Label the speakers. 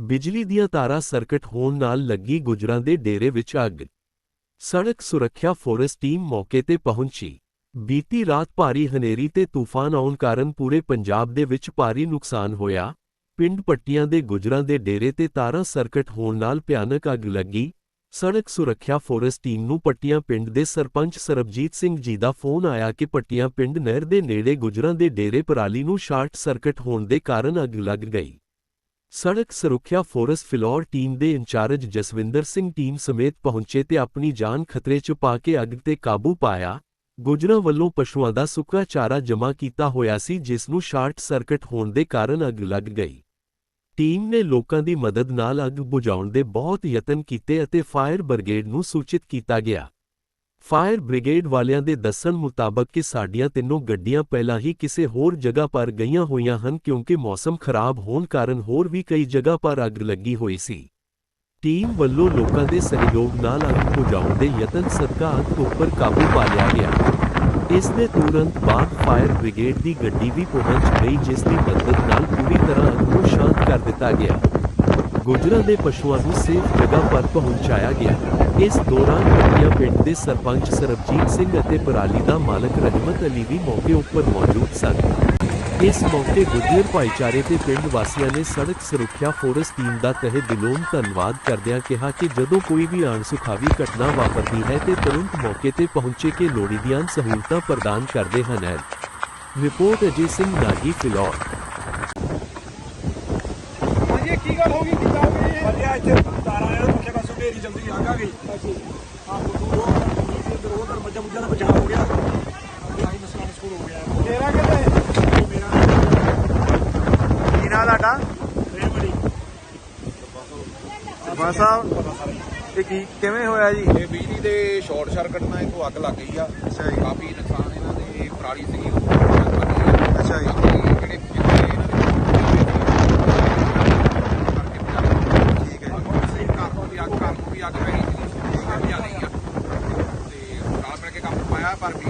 Speaker 1: ਬਿਜਲੀ ਦੀਆਂ ਤਾਰਾਂ ਸਰਕਟ ਹੋਣ ਨਾਲ ਲੱਗੀ ਗੁਜਰਾਂ ਦੇ ਡੇਰੇ ਵਿੱਚ ਅੱਗ। ਸੜਕ ਸੁਰੱਖਿਆ ਫੋਰਸ ਟੀਮ ਮੌਕੇ ਤੇ ਪਹੁੰਚੀ। ਬੀਤੀ ਰਾਤ ਭਾਰੀ ਹਨੇਰੀ ਤੇ ਤੂਫਾਨ ਆਉਣ ਕਾਰਨ ਪੂਰੇ ਪੰਜਾਬ ਦੇ ਵਿੱਚ ਭਾਰੀ ਨੁਕਸਾਨ ਹੋਇਆ। ਪਿੰਡ ਪੱਟੀਆਂ ਦੇ ਗੁਜਰਾਂ ਦੇ ਡੇਰੇ ਤੇ ਤਾਰਾਂ ਸਰਕਟ ਹੋਣ ਨਾਲ ਭਿਆਨਕ ਅੱਗ ਲੱਗੀ। ਸੜਕ ਸੁਰੱਖਿਆ ਫੋਰਸ ਟੀਮ ਨੂੰ ਪੱਟੀਆਂ ਪਿੰਡ ਦੇ ਸਰਪੰਚ ਸਰਬਜੀਤ ਸਿੰਘ ਜੀ ਦਾ ਫੋਨ ਆਇਆ ਕਿ ਪੱਟੀਆਂ ਪਿੰਡ ਨਹਿਰ ਦੇ ਨੇੜੇ ਗੁਜਰਾਂ ਦੇ ਡੇਰੇ ਪਰਾਲੀ ਨੂੰ ਸ਼ਾਰਟ ਸਰਕਟ ਹੋਣ ਦੇ ਕਾਰਨ ਅੱਗ ਲੱਗ ਗਈ। ਸੜਕ ਸੁਰੱਖਿਆ ਫੋਰਸ ਫਿਲੌਰ ਟੀਮ ਦੇ ਇੰਚਾਰਜ ਜਸਵਿੰਦਰ ਸਿੰਘ ਟੀਮ ਸਮੇਤ ਪਹੁੰਚੇ ਤੇ ਆਪਣੀ ਜਾਨ ਖਤਰੇ 'ਚ ਪਾ ਕੇ ਅੱਗ ਤੇ ਕਾਬੂ ਪਾਇਆ। ਗੁਜਰਾਂ ਵੱਲੋਂ ਪਸ਼ੂਆਂ ਦਾ ਸੁੱਕਾ ਚਾਰਾ ਜਮ੍ਹਾਂ ਕੀਤਾ ਹੋਇਆ ਸੀ, ਜਿਸ ਨੂੰ ਸ਼ਾਰਟ ਸਰਕਟ ਹੋਣ ਦੇ ਕਾਰਨ ਅੱਗ ਲੱਗ ਗਈ। ਟੀਮ ਨੇ ਲੋਕਾਂ ਦੀ ਮਦਦ ਨਾਲ ਅੱਗ ਬੁਝਾਉਣ ਦੇ ਬਹੁਤ ਯਤਨ ਕੀਤੇ ਅਤੇ ਫਾਇਰ ਬ੍ਰਿਗੇਡ ਨੂੰ ਸੂਚਿਤ ਕੀਤਾ ਗਿਆ। ਫਾਇਰ ਬ੍ਰਿਗੇਡ ਵਾਲਿਆਂ ਦੇ ਦੱਸਣ ਮੁਤਾਬਕ ਕਿ ਸਾਡੀਆਂ ਤਿੰਨੋਂ ਗੱਡੀਆਂ ਪਹਿਲਾਂ ਹੀ ਕਿਸੇ ਹੋਰ ਜਗ੍ਹਾ ਪਰ ਗਈਆਂ ਹੋਈਆਂ ਹਨ ਕਿਉਂਕਿ ਮੌਸਮ ਖਰਾਬ ਹੋਣ ਕਾਰਨ ਹੋਰ ਵੀ ਕਈ ਜਗ੍ਹਾ ਪਰ ਅੱਗ ਲੱਗੀ ਹੋਈ ਸੀ। ਟੀਮ ਵੱਲੋਂ ਲੋਕਾਂ ਦੇ ਸਹਿਯੋਗ ਨਾਲ ਅੱਗ ਬੁਝਾਉਣ ਦੇ ਯਤਨ ਸਦਕਾ ਅੱਗ ਉੱਪਰ ਕਾਬੂ ਪਾ ਲਿਆ ਗਿਆ। ਇਸ ਦੇ ਤੁਰੰਤ ਬਾਅਦ ਫਾਇਰ ਬ੍ਰਿਗੇਡ ਦੀ ਗੱਡੀ ਵੀ ਪਹੁੰਚ ਗਈ ਜਿਸ ਦੀ ਮਦਦ ਨਾਲ ਪੂਰੀ ਤਰ੍ਹਾਂ ਅੱਗ ਨੂੰ ਸ਼ਾਂਤ ਕਰ ਦਿੱਤਾ ਗਿਆ। ਗੁਜਰਾਂ ਦੇ ਪਸ਼ੂਆਂ ਨੂੰ ਸੇਫ ਜਗ੍ਹਾ ਪਰ ਪਹੁੰਚਾਇਆ ਗਿਆ। ਇਸ ਦੌਰਾਨ ਪੱਟੀਆਂ ਪਿੰਡ ਦੇ ਸਰਪੰਚ ਸਰਬਜੀਤ ਸਿੰਘ ਅਤੇ ਪਰਾਲੀ ਦਾ ਮਾਲਕ ਰਹਿਮਤ ਅਲੀ ਵੀ ਮੌਕੇ ਉੱਪਰ ਮੌਜੂਦ ਸਨ। ਇਸ ਮੌਕੇ ਗੁੱਜਰ ਭਾਈਚਾਰੇ ਤੇ ਪਿੰਡ ਵਾਸੀਆਂ ਨੇ ਸੜਕ ਸੁਰੱਖਿਆ ਫੋਰਸ ਟੀਮ ਦਾ ਤਹਿ ਦਿਲੋਂ ਧੰਨਵਾਦ ਕਰਦਿਆਂ ਕਿਹਾ ਕਿ ਜਦੋਂ ਕੋਈ ਵੀ ਅਣਸੁਖਾਵੀ ਘਟਨਾ ਵਾਪਰਦੀ ਹੈ ਤੇ ਤੁਰੰਤ ਮੌਕੇ ਤੇ ਪਹੁੰਚੇ ਕੇ ਲੋੜੀਂਦੀਆਂ ਸਹੂਲਤਾਂ ਪ੍ਰਦਾਨ ਕਰਦੇ ਹਨ। ਰਿਪੋਰਟ ਅਜੇ ਸਿੰਘ ਨਾਗੀ ਫਿਲੌਰ
Speaker 2: ਹਾਂਜੀ ਇਹ ਕੀ ਗੱਲ ਹੋ ਗਈ ਕਿੱਦਾਂ ਹੋ ਗਈ ਇਹ
Speaker 3: ਵਧੀਆ ਇੱਥੇ ਤਾਰਾਂ ਆ ਪੱਖੇ ਪਾਸੋਂ ਢੇਰੀ ਜਲਦੀ ਆ ਗਈ। ਆਹ ਦੂਰ ਉਹ ਇਧਰ ਉਧਰ ਮੱਝਾਂ ਮੁੱਝਾਂ ਦਾ ਬਚਾਅ ਹੋ ਗਿਆ। ਅੱਗੇ ਆਈ ਨਸਲਾਂ ਸਕੂਲ ਹੋ ਗਿਆ।
Speaker 2: ਤੇਰਾ ਕਿੱਥੇ?
Speaker 3: ਇਹ ਮੇਰਾ
Speaker 2: ਕੀ ਨਾਂ ਤੁਹਾਡਾ?
Speaker 3: ਇਹ ਬੜੀ
Speaker 2: ਸਰਪੰਚ ਸਾਹਿਬ। ਇਹ ਕੀ ਕਿਵੇਂ ਹੋਇਆ ਜੀ?
Speaker 4: ਇਹ ਬਿਜਲੀ ਦੇ ਸ਼ਾਰਟ ਸਰਕਟ ਨਾਲ ਇਹਨੂੰ ਅੱਗ ਲੱਗ ਗਈ ਆ।
Speaker 2: ਅੱਛਾ ਜੀ।
Speaker 4: ਕਾਫੀ ਨੁਕਸਾਨ ਇਹਨਾਂ ਦੇ ਪਰਾਲੀ ਸੀਗੀ ਉਹ ਬਣੀ ਆ
Speaker 2: ਅੱਛਾ ਜੀ
Speaker 4: ਬਾਕੀ ਜਿਹੜੇ ਜਿੱਥੇ ਇਹਨਾਂ ਦੇ
Speaker 2: ਠੀਕ ਹੈ
Speaker 4: ਸਹੀ ਘਰ ਨੂੰ ਵੀ ਅੱਗ ਘਰ ਨੂੰ ਵੀ ਅੱਗ ਪੈ ਗਈ ਸੀ ਘਰ ਜਾ ਨਹੀਂ ਆ ਤੇ ਨਾਲ ਮਿਲ ਕੇ